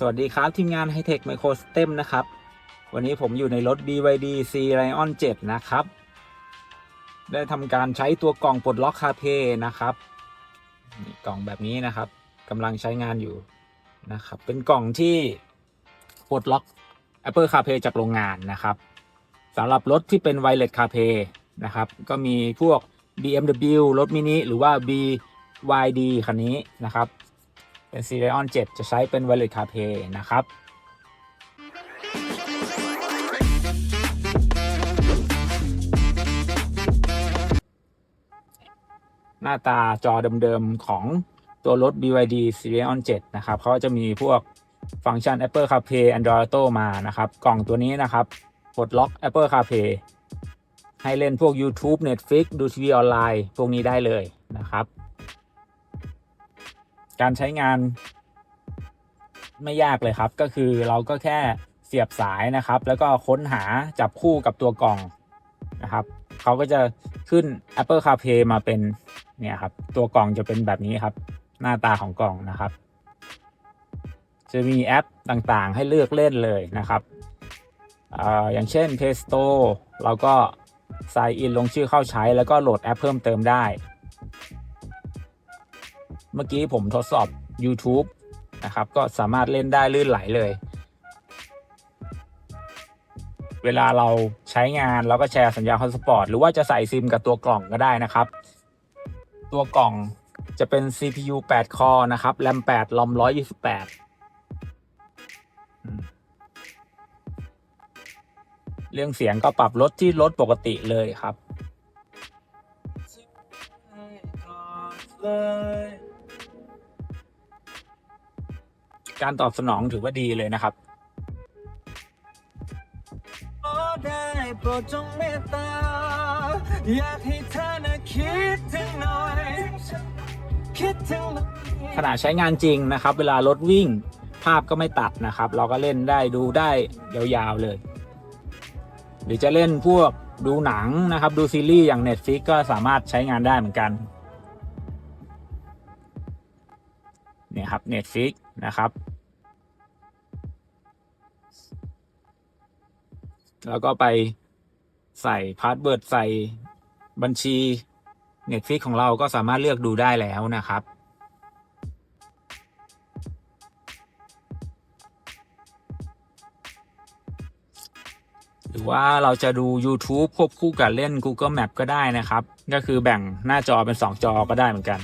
สวัสดีครับทีมงาน Hightech Micro System นะครับ วันนี้ผมอยู่ในรถ BYD C Lion 7 นะครับ ได้ทำการใช้ตัวกล่องปลดล็อกคาเพนะครับนี่กล่องแบบนี้นะครับกำลังใช้งานอยู่นะครับ เป็นกล่องที่ปลดล็อก Apple CarPlay จากโรงงานนะครับสำหรับรถที่เป็น Wireless CarPlay นะครับ ก็มีพวก BMW รถมินิหรือว่า BYD คันนี้นะครับ เป็น c ี r i o n 7 จะใช้เป็น Wireless CarPlay นะครับหน้าตาจอเดิมๆของตัวรถ BYD s e r i o n 7 นะครับเขาจะมีพวกฟังก์ชัน Apple CarPlay Android Auto มานะครับ กล่องตัวนี้นะครับปลดล็อก Apple CarPlay ให้เล่นพวก YouTube Netflix ดูทีวีออนไลน์ พวกนี้ได้เลยนะครับ การใช้งานไม่ยากเลยครับ ก็คือเราก็แค่เสียบสายนะครับ แล้วก็ค้นหาจับคู่กับตัวกล่องนะครับเขาก็จะขึ้น Apple CarPlay มาเป็นเนี่ยครับ ตัวกล่องจะเป็นแบบนี้ครับ หน้าตาของกล่องนะครับ จะมีแอปต่างๆ ให้เลือกเล่นเลยนะครับออย่างเช่น Play Store เราก็ sign in ลงชื่อเข้าใช้แล้วก็โหลดแอปเพิ่มเติมได้ เมื่อกี้ผมทดสอบ YouTube นะครับ ก็สามารถเล่นได้ลื่นไหลเลย เวลาเราใช้งานเราก็แชร์สัญญาณฮอตสปอตหรือว่าจะใส่ซิมกับตัวกล่องก็ได้นะครับ ตัวกล่องจะเป็น CPU 8 คอนะครับ แรม 8 ลอม 128 เรื่องเสียงก็ปรับลดที่ลดปกติเลยครับ การตอบสนองถือว่าดีเลยนะครับได้โปรดจงเมตตาอยากให้เธอนะคิดถึงหน่อยคิดถึงหน่อยขณะใช้งานจริงนะครับ เวลารถวิ่งภาพก็ไม่ตัดนะครับ เราก็เล่นได้ดูได้ยาวๆเลย หรือจะเล่นพวกดูหนังนะครับ ดูซีรีส์อย่าง Netflix ก็สามารถใช้งานได้เหมือนกันเนี่ยครับ Netflix นะครับ แล้วก็ไปใส่พาสเวิร์ดใส่บัญชี Netflix ของเราก็สามารถเลือกดูได้แล้วนะครับ หรือว่าเราจะดู YouTube ควบคู่กับเล่น Google Map ก็ได้นะครับ ก็คือแบ่งหน้าจอเป็น 2 จอก็ได้เหมือนกัน